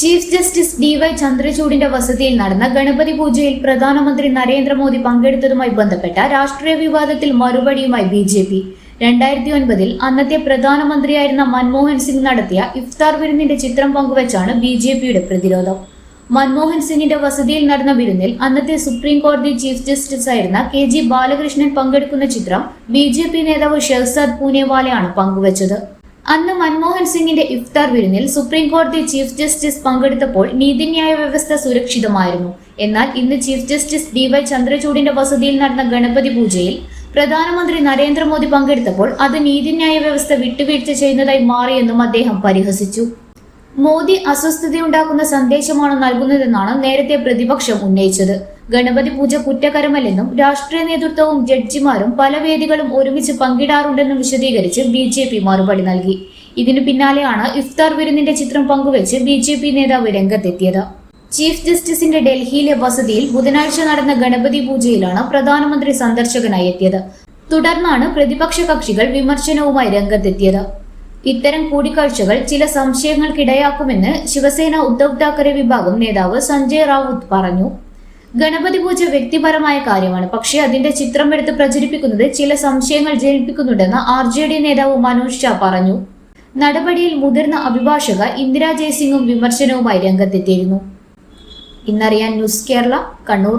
Chief justice D Y ചന്ദ്രചൂഡിന്റെ വസതിയിൽ നടന്ന ഗണപതി പൂജയിൽ പ്രധാനമന്ത്രി നരേന്ദ്രമോദി പങ്കെടുത്തതുമായി ബന്ധപ്പെട്ട രാഷ്ട്രീയ വിവാദത്തിൽ മറുപടിയുമായി ബി ജെ പി. രണ്ടായിരത്തി ഒൻപതിൽ അന്നത്തെ പ്രധാനമന്ത്രിയായിരുന്ന മൻമോഹൻ സിംഗ് നടത്തിയ ഇഫ്താർ വിരുന്നിന്റെ ചിത്രം പങ്കുവച്ചാണ് ബി ജെ പിയുടെ പ്രതിരോധം. മൻമോഹൻ സിംഗിന്റെ വസതിയിൽ നടന്ന വിരുന്നിൽ അന്നത്തെ സുപ്രീം കോടതി ചീഫ് ജസ്റ്റിസ് ആയിരുന്ന കെ ജി ബാലകൃഷ്ണൻ പങ്കെടുക്കുന്ന ചിത്രം ബി ജെ പി നേതാവ് ഷെഹ്സാദ് പൂനെവാലയാണ് പങ്കുവച്ചത്. അന്ന് മൻമോഹൻ സിംഗിന്റെ ഇഫ്താർ വിരുന്നിൽ സുപ്രീം കോടതി ചീഫ് ജസ്റ്റിസ് പങ്കെടുത്തപ്പോൾ നീതിന്യായ വ്യവസ്ഥ സുരക്ഷിതമായിരുന്നു. എന്നാൽ ഇന്ന് ചീഫ് ജസ്റ്റിസ് ഡി വൈ ചന്ദ്രചൂഡിന്റെ വസതിയിൽ നടന്ന ഗണപതി പൂജയിൽ പ്രധാനമന്ത്രി നരേന്ദ്രമോദി പങ്കെടുത്തപ്പോൾ അത് നീതിന്യായ വ്യവസ്ഥ വിട്ടുവീഴ്ച ചെയ്യുന്നതായി മാറിയെന്നും അദ്ദേഹം പരിഹസിച്ചു. മോദി അസ്വസ്ഥതയുണ്ടാക്കുന്ന സന്ദേശമാണ് നൽകുന്നതെന്നാണ് നേരത്തെ പ്രതിപക്ഷം ഉന്നയിച്ചത്. ഗണപതി പൂജ കുറ്റകരമല്ലെന്നും രാഷ്ട്രീയ നേതൃത്വവും ജഡ്ജിമാരും പല വേദികളും ഒരുമിച്ച് പങ്കിടാറുണ്ടെന്നും വിശദീകരിച്ച് ബി ജെ പി മറുപടി നൽകി. ഇതിനു പിന്നാലെയാണ് ഇഫ്താർ വിരുന്നിന്റെ ചിത്രം പങ്കുവച്ച് ബി ജെ പി നേതാവ് രംഗത്തെത്തിയത്. ചീഫ് ജസ്റ്റിസിന്റെ ഡൽഹിയിലെ വസതിയിൽ ബുധനാഴ്ച നടന്ന ഗണപതി പൂജയിലാണ് പ്രധാനമന്ത്രി സന്ദർശകനായി എത്തിയത്. തുടർന്നാണ് പ്രതിപക്ഷ കക്ഷികൾ വിമർശനവുമായി രംഗത്തെത്തിയത്. ഇത്തരം കൂടിക്കാഴ്ചകൾ ചില സംശയങ്ങൾക്കിടയാക്കുമെന്ന് ശിവസേന ഉദ്ധവ് താക്കറെ വിഭാഗം നേതാവ് സഞ്ജയ് റാവുത്ത് പറഞ്ഞു. ഗണപതി പൂജ വ്യക്തിപരമായ കാര്യമാണ്. പക്ഷേ അതിന്റെ ചിത്രം എടുത്ത് പ്രചരിപ്പിക്കുന്നത് ചില സംശയങ്ങൾ ജനിപ്പിക്കുന്നുണ്ടെന്ന് ആർ ജെ ഡി നേതാവ് മനോജ് ഷാ പറഞ്ഞു. നടപടിയിൽ മുതിർന്ന അഭിഭാഷക ഇന്ദിരാ ജയസിംഗും വിമർശനവുമായി രംഗത്തെത്തിയിരുന്നു. ഇന്നറിയാൻ ന്യൂസ് കേരള കണ്ണൂർ.